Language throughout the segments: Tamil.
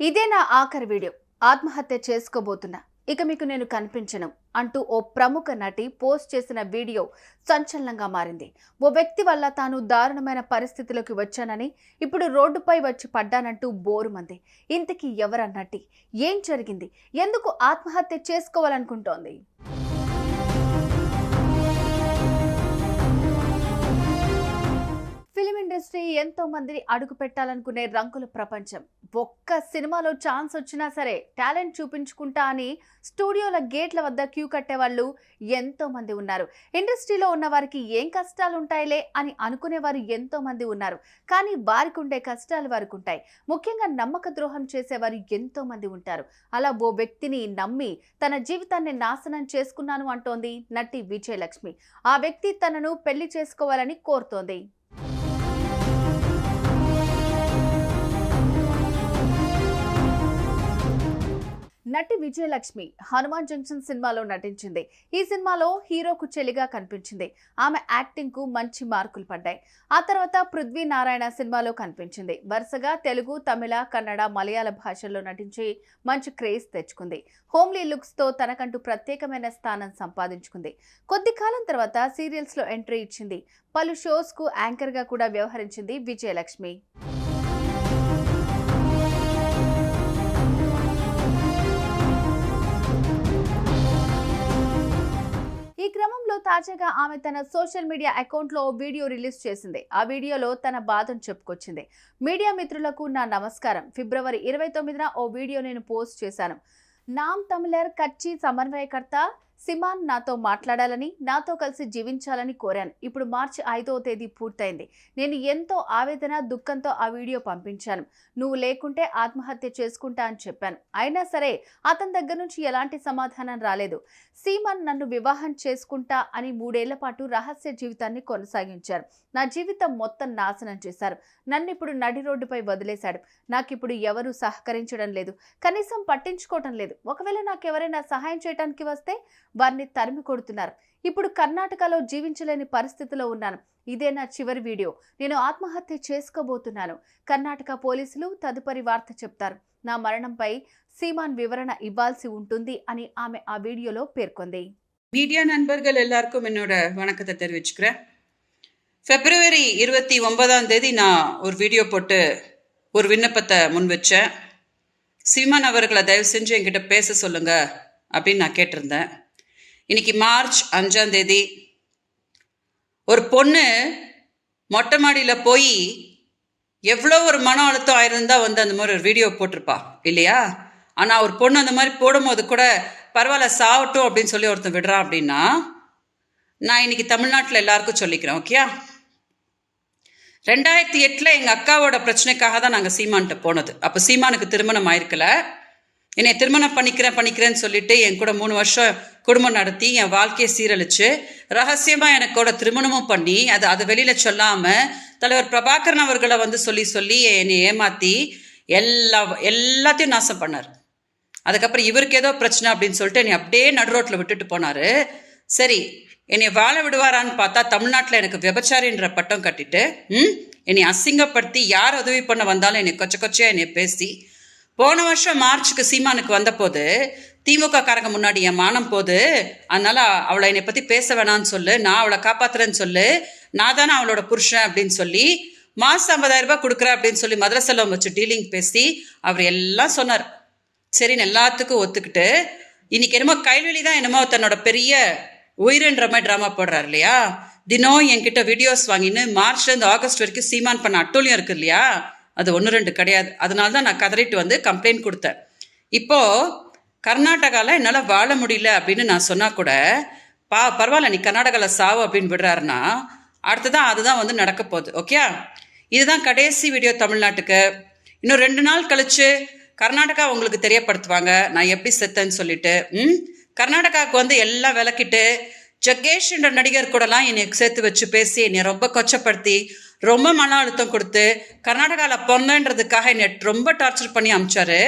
ఇదే నా ఆఖరి వీడియో. ఆత్మహత్య చేసుకోబోతున్నా. ఇక మీకు నేను కనిపించను అంటూ ఓ ప్రముఖ నటి పోస్ట్ చేసిన వీడియో సంచలనంగా మారింది. ఓ వ్యక్తి వల్ల తాను దారుణమైన పరిస్థితిలోకి వచ్చానని ఇప్పుడు రోడ్డుపై వచ్చి పడ్డానంటూ బోరుమంది. ఇంతకీ ఎవరన్నటి ఏం జరిగింది? ఎందుకు ఆత్మహత్య చేసుకోవాలనుకుంటోంది? ఎంతో మందిని అడుగు పెట్టాలనుకునే రంగుల ప్రపంచం. ఒక్క సినిమాలో ఛాన్స్ వచ్చినా సరే టాలెంట్ చూపించుకుంటా అని స్టూడియోల గేట్ల వద్ద క్యూ కట్టే వాళ్ళు ఎంతో మంది ఉన్నారు. ఇండస్ట్రీలో ఉన్న వారికి ఏం కష్టాలు ఉంటాయిలే అని అనుకునేవారు ఎంతో మంది ఉన్నారు. కానీ వారికి ఉండే కష్టాలు వారికి ఉంటాయి. ముఖ్యంగా నమ్మక ద్రోహం చేసేవారు ఎంతో మంది ఉంటారు. అలా ఓ వ్యక్తిని నమ్మి తన జీవితాన్ని నాశనం చేసుకున్నాను అంటోంది నటి విజయలక్ష్మి. ఆ వ్యక్తి తనను పెళ్ళి చేసుకోవాలని కోరుతోంది. నటి విజయలక్ష్మి హనుమాన్ జంక్షన్ సినిమాలో నటించింది. ఈ సినిమాలో హీరోకు చెలిగా కనిపించింది. ఆమె యాక్టింగ్కు మంచి మార్కులు పడ్డాయి. ఆ తర్వాత పృథ్వీ నారాయణ సినిమాలో కనిపించింది. వరుసగా తెలుగు తమిళ కన్నడ మలయాళ భాషల్లో నటించి మంచి క్రేజ్ తెచ్చుకుంది. హోమ్లీ లుక్స్తో తనకంటూ ప్రత్యేకమైన స్థానం సంపాదించుకుంది. కొద్ది కాలం తర్వాత సీరియల్స్లో ఎంట్రీ ఇచ్చింది. పలు షోస్కు యాంకర్గా కూడా వ్యవహరించింది విజయలక్ష్మి. ఈ క్రమంలో తాజాగా ఆమె తన సోషల్ మీడియా అకౌంట్లో ఓ వీడియో రిలీజ్ చేసింది. ఆ వీడియోలో తన బాధను చెప్పుకొచ్చింది. మీడియా మిత్రులకు నా నమస్కారం. ఫిబ్రవరి ఇరవై తొమ్మిదిన ఓ వీడియో నేను పోస్ట్ చేశాను. నామ్ తమిళర్ కచ్చి సమన్వయకర్త సిమాన్ నాతో మాట్లాడాలని నాతో కలిసి జీవించాలని కోరాను. ఇప్పుడు మార్చి ఐదవ తేదీ పూర్తయింది. నేను ఎంతో ఆవేదన దుఃఖంతో ఆ వీడియో పంపించాను. నువ్వు లేకుంటే ఆత్మహత్య చేసుకుంటా అని చెప్పాను. అయినా సరే అతని దగ్గర నుంచి ఎలాంటి సమాధానం రాలేదు. సీమాన్ నన్ను వివాహం చేసుకుంటా అని మూడేళ్ళ పాటు రహస్య జీవితాన్ని కొనసాగించారు. నా జీవితం మొత్తం నాశనం చేశారు. నన్ను ఇప్పుడు నడి రోడ్డుపై వదిలేశాడు. నాకిప్పుడు ఎవరూ సహకరించడం లేదు. కనీసం పట్టించుకోవటం లేదు. ఒకవేళ నాకు ఎవరైనా సహాయం చేయడానికి వస్తే వారిని తరిమి కొడుతున్నారు ఇప్పుడు కర్ణాటకలో జీవించలేని పరిస్థితిలో ఉన్నాను ఇదే నా చివరి వీడియో నేను ఆత్మహత్య చేసుకోబోతున్నాను కర్ణాటక పోలీసులు తదుపరి వార్త చెప్తారు నా మరణంపై సీమాన్ వివరణ ఇవ్వాల్సి ఉంటుంది అని ఆమె ఆ వీడియోలో పేర్కొంది మీడియా நண்பர்கள் எல்லாருக்கும் என்னோட வணக்கத்தை தெரிவிச்சுக்கிறேன் ஃபெப்ரவரி இருபத்தி ஒன்பதாம் தேதி நான் ஒரு வீடியோ போட்டு ஒரு விண்ணப்பத்தை முன் வச்சேன் சீமான் அவர்களை தயவு செஞ்சு என்கிட்ட பேச சொல்லுங்க அப்படின்னு நான் கேட்டிருந்தேன் இன்னைக்கு மார்ச் அஞ்சாம் தேதி ஒரு பொண்ணு மொட்டை மாடியில் போய் எவ்வளோ ஒரு மன அழுத்தம் ஆயிருந்தா வந்து அந்த மாதிரி ஒரு வீடியோ போட்டிருப்பா இல்லையா? ஆனால் ஒரு பொண்ணு அந்த மாதிரி போடும்போது கூட பரவாயில்ல சாவட்டும் அப்படின்னு சொல்லி ஒருத்தன் விடுறான் அப்படின்னா நான் இன்னைக்கு தமிழ்நாட்டில் எல்லாருக்கும் சொல்லிக்கிறேன் ஓகே ரெண்டாயிரத்தி எட்டில் எங்கள் அக்காவோட பிரச்சனைக்காக தான் நாங்கள் சீமான்கிட்ட போனது. அப்போ சீமானுக்கு திருமணம் ஆயிருக்கல. என்னை திருமணம் பண்ணிக்கிறேன் பண்ணிக்கிறேன்னு சொல்லிட்டு என் கூட மூணு வருஷம் குடும்பம் நடத்தி என் வாழ்க்கையை சீரழிச்சு ரகசியமாக எனக்கோட திருமணமும் பண்ணி அது அது வெளியில் சொல்லாமல் தலைவர் பிரபாகரன் அவர்களை வந்து சொல்லி சொல்லி என்னை ஏமாற்றி எல்லா எல்லாத்தையும் நாசம் பண்ணார். அதுக்கப்புறம் இவருக்கு ஏதோ பிரச்சனை அப்படின்னு சொல்லிட்டு என்னை அப்படியே நடு ரோட்டில் விட்டுட்டு போனார். சரி என்னை வாழ விடுவாரான்னு பார்த்தா தமிழ்நாட்டில் எனக்கு விபச்சாரின்ற பட்டம் கட்டிட்டு ம் என்னை அசிங்கப்படுத்தி யார் உதவி பண்ண வந்தாலும் என்னை கொச்ச கொச்சையாக என்னை பேசி போன வருஷம் மார்ச்சுக்கு சீமானுக்கு வந்தபோது திமுக காரங்க முன்னாடி என் மானம் போது அதனால அவளை என்னை பற்றி பேச வேணாம்னு சொல்லு நான் அவளை காப்பாத்துறேன்னு சொல்லு நான் தானே அவளோட புருஷன் அப்படின்னு சொல்லி மாதம் ஐம்பதாயிரம் ரூபாய் கொடுக்குறேன் அப்படின்னு சொல்லி மதுரை செல்வம் வச்சு டீலிங் பேசி அவர் எல்லாம் சொன்னார். சரின்னு எல்லாத்துக்கும் ஒத்துக்கிட்டு இன்னைக்கு என்னமோ கைவெளி தான் என்னமோ தன்னோட பெரிய உயிரின்ற மாதிரி ட்ராமா போடுறாரு இல்லையா? தினம் என்கிட்ட வீடியோஸ் வாங்கின்னு மார்ச்லேருந்து ஆகஸ்ட் வரைக்கும் சீமான் பண்ண அட்டூழியம் இருக்கு இல்லையா? அது ஒன்று ரெண்டு கிடையாது. அதனால தான் நான் கதறிட்டு வந்து கம்ப்ளைண்ட் கொடுத்தேன். இப்போது கர்நாடகாவில் என்னால் வாழ முடியல அப்படின்னு நான் சொன்னால் கூட பா பரவாயில்ல நீ கர்நாடகாவில் சாவு அப்படின்னு விடுறாருன்னா அடுத்ததான் அதுதான் வந்து நடக்க போகுது. ஓகே இதுதான் கடைசி வீடியோ தமிழ்நாட்டுக்கு. இன்னும் ரெண்டு நாள் கழிச்சு கர்நாடகா உங்களுக்கு தெரியப்படுத்துவாங்க. நான் எப்படி செத்தேன்னு சொல்லிட்டு ம்? கர்நாடகாவுக்கு வந்து எல்லாம் விளக்கிட்டு ஜக்கேஷ் என்ற நடிகர் கூடலாம் என்னை சேர்த்து வச்சு பேசி என்னை ரொம்ப கொச்சப்படுத்தி ரொம்ப மன அழுத்தம் கொடுத்து கர்நாடகாவில் பொண்ணன்றதுக்காக என்னை ரொம்ப டார்ச்சர் பண்ணி அமிச்சாரு.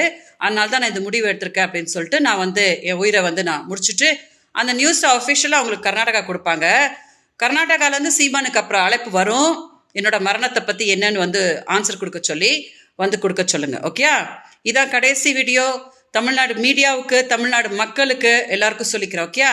அதனால தான் நான் இந்த முடிவு எடுத்திருக்கேன் அப்படின்னு சொல்லிட்டு நான் வந்து என் உயிரை வந்து நான் முடிச்சுட்டு அந்த நியூஸ் அஃபிஷியலாக அவங்களுக்கு கர்நாடகா கொடுப்பாங்க. கர்நாடகாலேருந்து சீமானுக்கு அப்புறம் அழைப்பு வரும். என்னோட மரணத்தை பற்றி என்னன்னு வந்து ஆன்சர் கொடுக்க சொல்லி வந்து கொடுக்க சொல்லுங்கள் ஓகேயா இதான் கடைசி வீடியோ தமிழ்நாடு மீடியாவுக்கு தமிழ்நாடு மக்களுக்கு எல்லாருக்கும் சொல்லிக்கிறேன் ஓகேயா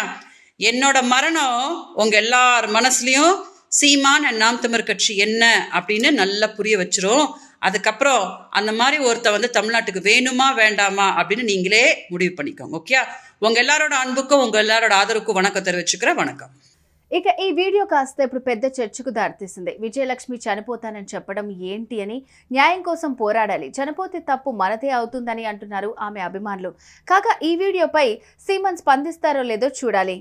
என்னோட மரணம் உங்கள் எல்லார் மனசுலேயும் சீமான் and நாம் தமிழ் கட்சி என்ன அப்படின்னு நல்லா புரிய வச்சிரும் அதுக்கப்புறம் அந்த மாதிரி ஒருத்த வந்து தமிழ்நாட்டுக்கு வேணுமா வேண்டாமா அப்படின்னு நீங்களே முடிவு பண்ணிக்கோங்க ஓகே உங்க எல்லாரோட அன்புக்கும் உங்க எல்லாரோட ஆதரவுக்கும் வணக்கம் தெரிவிச்சுக்கிறேன் வணக்கம் ఇక ఈ వీడియో కాస్త ఇప్పుడు పెద్ద చర్చకు దారితీసింది విజయలక్ష్మి చనిపోతానని చెప్పడం ఏంటి అని న్యాయం కోసం పోరాడాలి చనిపోతే తప్పు మనదే అవుతుందని అంటున్నారు ఆమె అభిమానులు కాగా ఈ వీడియోపై సీమన్ స్పందిస్తారో లేదో చూడాలి